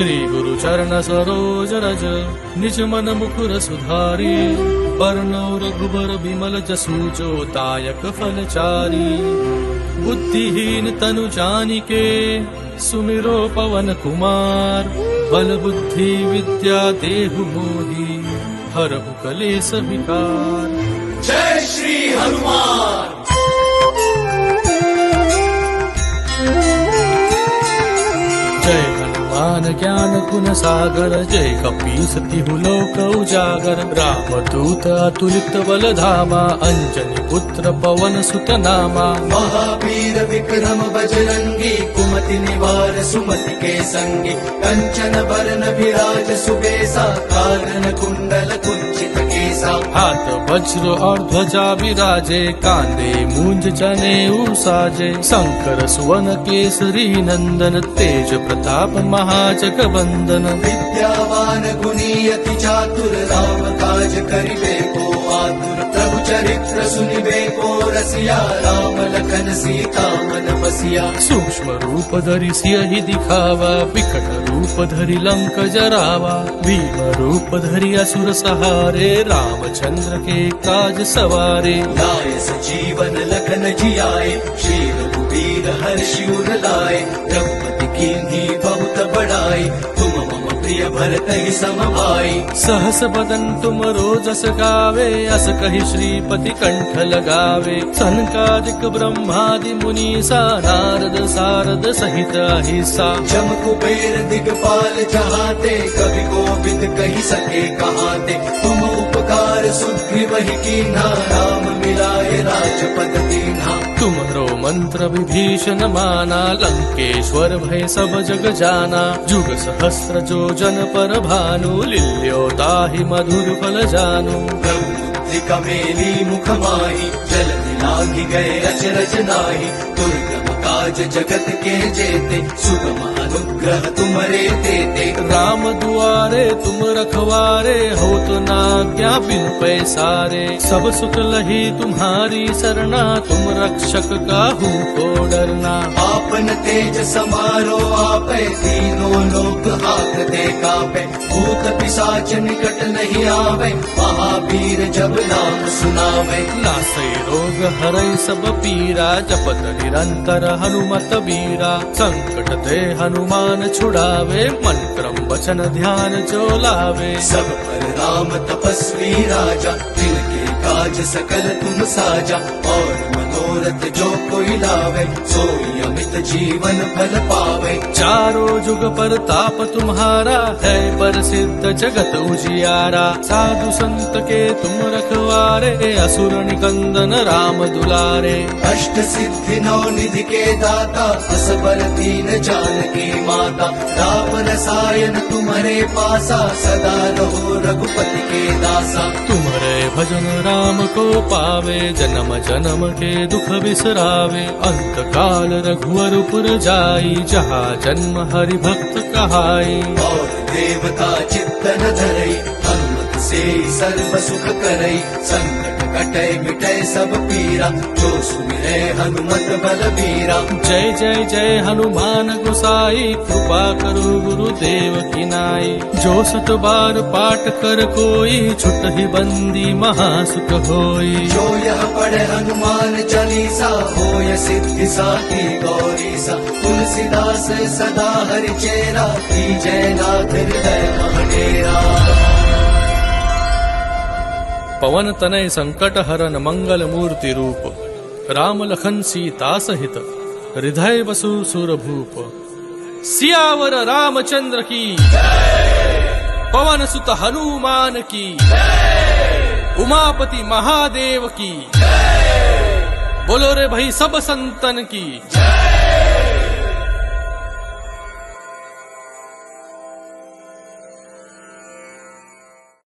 श्री गुरु चरण सरोज रज निज मन मुकुर सुधारी बरनौ रघुबर बिमल जसु जो दायक फलचारी बुद्धिहीन तनु जानिके सुमिरो पवन कुमार बल बुद्धि विद्या देहु जय श्री हनुमान ज्ञान ज्ञान गुण सागर जय कपी ज्ञानय कपि सति रामूतातुलित बल धमा अञ्चन पुत्र पवन सुत नामा महावीर विक्रम बजरङ्गी कुमति निवार सुमति के सङ्गी कञ्चन बरन विराज सुबेसा कारण सुबेशाण्डल कुञ्च केसा हाथ वज्र और ध्वजा विराजे कांदे मूंज चने उसाजे शंकर सुवन केसरी नंदन तेज प्रताप महाजगबंदन विद्यावान गुणी अति चातुर राम काज करिले चरित्र सुनिबे को रसिया राम लखन सीता मन बसिया। सूक्ष्म रूप धरि सियहि दिखावा विकट रूप धरि लंक जरावा। भीम रूप धरि असुर सहारे रामचंद्र के काज सवारे। लाय सजीवन लखन जियाए श्री रघुवीर हर्षियुर लाए। रघुपति कीन्ही बहुत प्रिय भरत ही समभाई सहस बदन तुम रोजस गावे अस कहि श्रीपति कंठ लगावे। सन सनकादिक ब्रह्मादि मुनीसा नारद सारद सहित अहिसा। जम कुबेर दिगपाल चाहते कवि गोविंद कही सके कहाते। तुम उपकार सुग्रीव ही राम मिलाए राजपद दीन्हा तुम्हरो मंत्र विभीषण माना लंकेश्वर भय सब जग जाना। जुग सहस्र जो जन पर भानु ताहि मधुर फल जानु। ब्रह्मुद्रिका मेली मुख माही जल दिलाही गए अचरज नाही। दुर्गम काज जगत के जेते सुगम अनुग्रह तुम्हारे देते। राम दुआरे तुम रखवारे हो तो ना क्या बिन पैसारे सब सुख लही तुम्हारी सरना तुम रक्षक काहू को डरना। आपन तेज समारो आपे तीनों लोक हाकते कापे। भूत पिशाच निकट नहीं आवे महावीर जब नाम सुनावे। नासै रोग हरे सब पीरा जपत निरंतर हनुमत बीरा संकट दे हनुमान छुड़ावे मन क्रम वचन ध्यान जो लावे सब पर राम तपस्वी राजा जिनके काज सकल तुम साजा और मनोरथ जो कोई लावे सोई अमित जीवन फल पावे। चारों जुग पर ताप तुम्हारा है, पर सिद्ध जगत उजियारा। साधु संत के तुम रखवारे, असुर निकंदन राम दुलारे। अष्ट सिद्धि नौ निधि के दाता असबर दीन जानकी माता। राम रसायन तुम्हारे पासा, सदा रहो रघुपति के दासा। तुम्हारे भजन राम को पावे, जन्म जन्म के दुख बिसरावे अंत काल रघुवर पुर जाई जहाँ जन्म हरि भक्त कहाई। और देवता चित्तन धरई से सर्व सुख करई। संकट कटै मिटै सब पीरा। जो सुमिरै हनुमत बल बीरा जय जय जय हनुमान गोसाई। कृपा करो गुरु देव की नाई। जो सत बार पाठ कर कोई छुट ही बंदी महासुख होई। जो यह पढ़े हनुमान चालीसा होय सिद्धि साखी गौरी सा तुलसीदास सदा हरि चेरा की जयनाथ हृदय महडेरा। पवन तनय संकट हरन मंगल मूर्ति रूप राम लखन सीता सहित हृदय बसु सुरभूप। सियावर रामचंद्र की पवन सुत हनुमान की उमापति महादेव की बोलो रे भाई सब संतन की